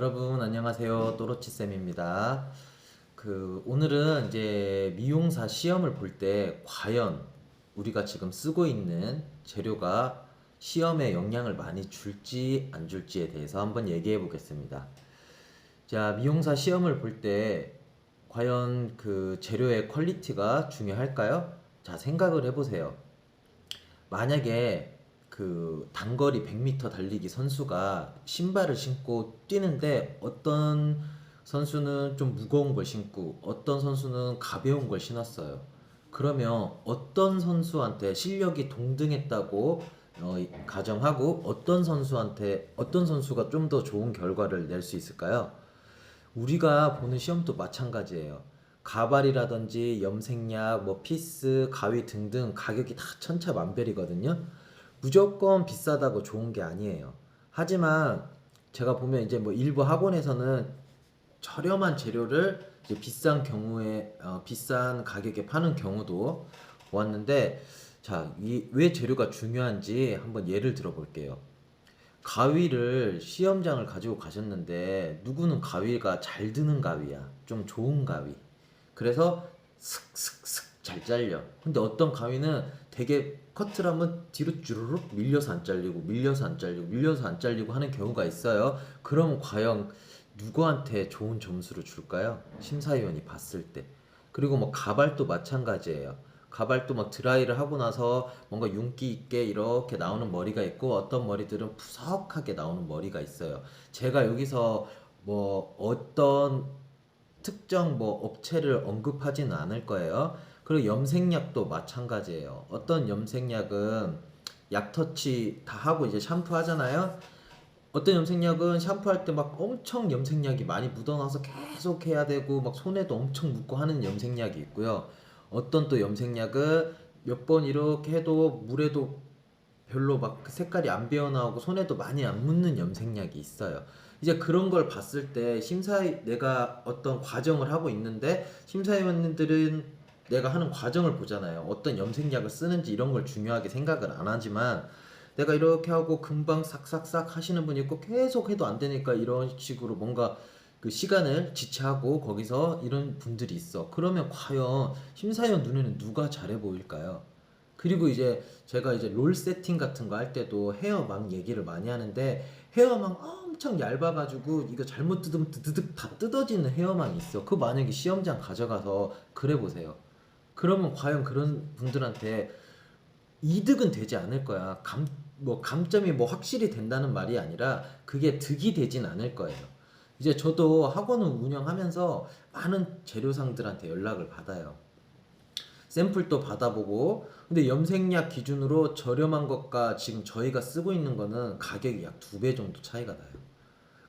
여러분 안녕하세요 또로치 쌤입니다. 그 오늘은 이제 미용사 시험을 볼 때 과연 우리가 지금 쓰고 있는 재료가 시험에 영향을 많이 줄지 안 줄지에 대해서 한번 얘기해 보겠습니다. 자, 미용사 시험을 볼 때 과연 그 재료의 퀄리티가 중요할까요? 자, 생각을 해 보세요. 만약에 그 단거리 100m 달리기 선수가 신발을 신고 뛰는데 어떤 선수는 좀 무거운 걸 신고 어떤 선수는 가벼운 걸 신었어요. 그러면 어떤 선수한테 실력이 동등했다고 어, 이- 가정하고 어떤 선수한테 어떤 선수가 좀 더 좋은 결과를 낼 수 있을까요? 우리가 보는 시험도 마찬가지예요. 가발이라든지 염색약, 뭐 피스, 가위 등등 가격이 다 천차만별이거든요. 무조건 비싸다고 좋은 게 아니에요. 하지만 제가 보면 이제 뭐 일부 학원에서는 저렴한 재료를 비싼 경우에 어, 비싼 가격에 파는 경우도 보았는데 자, 이 왜 재료가 중요한지 한번 예를 들어 볼게요. 가위를 시험장을 가지고 가셨는데 누구는 가위가 잘 드는 가위야. 좀 좋은 가위. 그래서 슥슥슥 잘 잘려. 근데 어떤 가위는 되게 커트를 하면 뒤로 쭈르륵 밀려서 안 잘리고 밀려서 안 잘리고 밀려서 안 잘리고 하는 경우가 있어요. 그럼 과연 누구한테 좋은 점수를 줄까요? 심사위원이 봤을 때. 그리고 뭐 가발도 마찬가지예요. 가발도 막 드라이를 하고 나서 뭔가 윤기 있게 이렇게 나오는 머리가 있고 어떤 머리들은 푸석하게 나오는 머리가 있어요. 제가 여기서 뭐 어떤 특정 뭐 업체를 언급하지는 않을 거예요. 그리고 염색약도 마찬가지예요. 어떤 염색약은 약 터치 다 하고 이제 샴푸 하잖아요. 어떤 염색약은 샴푸할 때 막 엄청 염색약이 많이 묻어나서 계속 해야 되고 막 손에도 엄청 묻고 하는 염색약이 있고요. 어떤 또 염색약은 몇 번 이렇게 해도 물에도 별로 막그 색깔이 안 배어나오고 손에도 많이 안 묻는 염색약이 있어요. 이제 그런 걸 봤을 때 심사 내가 어떤 과정을 하고 있는데 심사위원들은 내가 하는 과정을 보잖아요. 어떤 염색약을 쓰는지 이런 걸 중요하게 생각을 안 하지만 내가 이렇게 하고 금방 싹싹싹 하시는 분이 있고 계속 해도 안 되니까 이런 식으로 뭔가 그 시간을 지체하고 거기서 이런 분들이 있어. 그러면 과연 심사위원 눈에는 누가 잘해 보일까요? 그리고 이제 제가 이제 롤 세팅 같은 거 할 때도 헤어망 얘기를 많이 하는데 헤어망 엄청 얇아가지고 이거 잘못 뜯으면 드드득 다 뜯어지는 헤어망이 있어. 그거 만약에 시험장 가져가서 그래 보세요. 그러면 과연 그런 분들한테 이득은 되지 않을 거야. 감, 뭐 감점이 뭐 확실히 된다는 말이 아니라 그게 득이 되진 않을 거예요. 이제 저도 학원을 운영하면서 많은 재료상들한테 연락을 받아요. 샘플도 받아보고 근데 염색약 기준으로 저렴한 것과 지금 저희가 쓰고 있는 거는 가격이 약 두 배 정도 차이가 나요.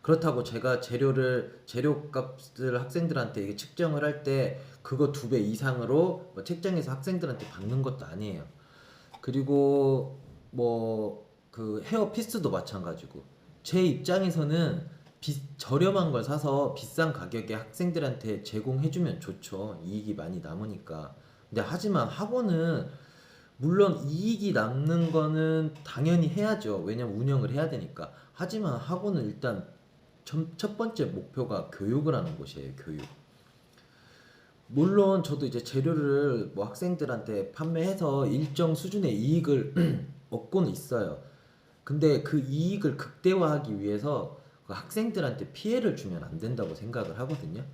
그렇다고 제가 재료를 재료값을 학생들한테 이게 측정을 할 때 그거 두 배 이상으로 뭐 책장에서 학생들한테 받는 것도 아니에요. 그리고 뭐 그 헤어 피스도 마찬가지고 제 입장에서는 비, 저렴한 걸 사서 비싼 가격에 학생들한테 제공해주면 좋죠. 이익이 많이 남으니까. 근데 하지만 학원은 물론 이익이 남는 거는 당연히 해야죠. 왜냐면 운영을 해야 되니까. 하지만 학원은 일단 첫, 첫 번째 목표가 교육을 하는 곳이에요. 교육. 물론 저도 이제 재료를 뭐 학생들한테 판매해서 일정 수준의 이익을 얻고는 있어요. 근데 그 이익을 극대화하기 위해서 그 학생들한테 피해를 주면 안 된다고 생각을 하거든요.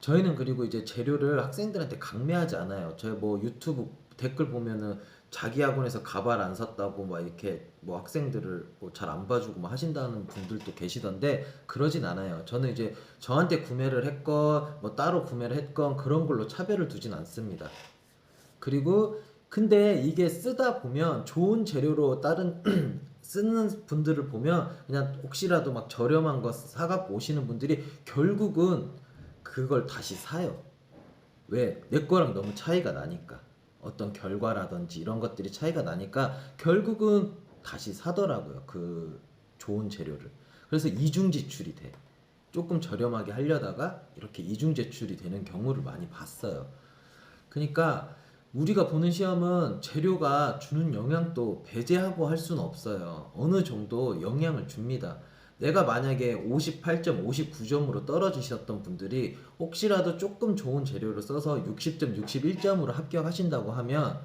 저희는 그리고 이제 재료를 학생들한테 강매하지 않아요. 저희 뭐 유튜브 댓글 보면은 자기 학원에서 가발 안 샀다고 막 이렇게 뭐 학생들을 뭐 잘 안 봐주고 뭐 하신다는 분들도 계시던데 그러진 않아요. 저는 이제 저한테 구매를 했건 뭐 따로 구매를 했건 그런 걸로 차별을 두진 않습니다. 그리고 근데 이게 쓰다 보면 좋은 재료로 다른 쓰는 분들을 보면 그냥 혹시라도 막 저렴한 거 사갖고 오시는 분들이 결국은 그걸 다시 사요. 왜? 내 거랑 너무 차이가 나니까. 어떤 결과라든지 이런 것들이 차이가 나니까 결국은 다시 사더라고요. 그 좋은 재료를. 그래서 이중 지출이 돼. 조금 저렴하게 하려다가 이렇게 이중 지출이 되는 경우를 많이 봤어요. 그러니까 우리가 보는 시험은 재료가 주는 영향도 배제하고 할 수는 없어요. 어느 정도 영향을 줍니다. 내가 만약에 58점, 59점으로 떨어지셨던 분들이 혹시라도 조금 좋은 재료를 써서 60점, 61점으로 합격하신다고 하면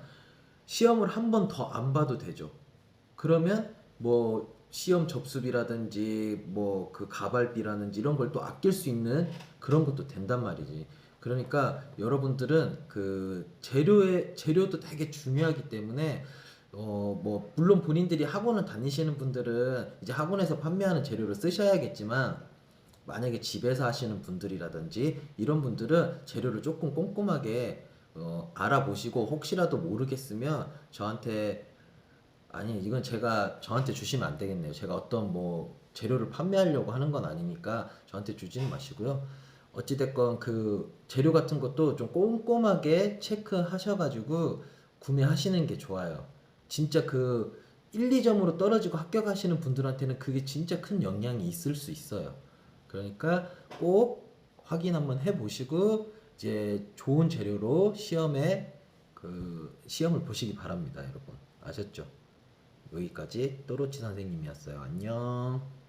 시험을 한 번 더 안 봐도 되죠. 그러면 뭐 시험 접수비라든지 뭐 그 가발비라든지 이런 걸 또 아낄 수 있는 그런 것도 된단 말이지. 그러니까 여러분들은 그 재료의 재료도 되게 중요하기 때문에 어 뭐 물론 본인들이 학원을 다니시는 분들은 이제 학원에서 판매하는 재료를 쓰셔야겠지만 만약에 집에서 하시는 분들이라든지 이런 분들은 재료를 조금 꼼꼼하게 어, 알아보시고 혹시라도 모르겠으면 저한테 아니 이건 제가 저한테 주시면 안 되겠네요. 제가 어떤 뭐 재료를 판매하려고 하는 건 아니니까 저한테 주지는 마시고요. 어찌됐건 그 재료 같은 것도 좀 꼼꼼하게 체크하셔가지고 구매하시는 게 좋아요. 진짜 그 1, 2점으로 떨어지고 합격하시는 분들한테는 그게 진짜 큰 영향이 있을 수 있어요. 그러니까 꼭 확인 한번 해보시고 이제 좋은 재료로 시험에 그 시험을 보시기 바랍니다, 여러분. 아셨죠? 여기까지 또로치 선생님이었어요. 안녕.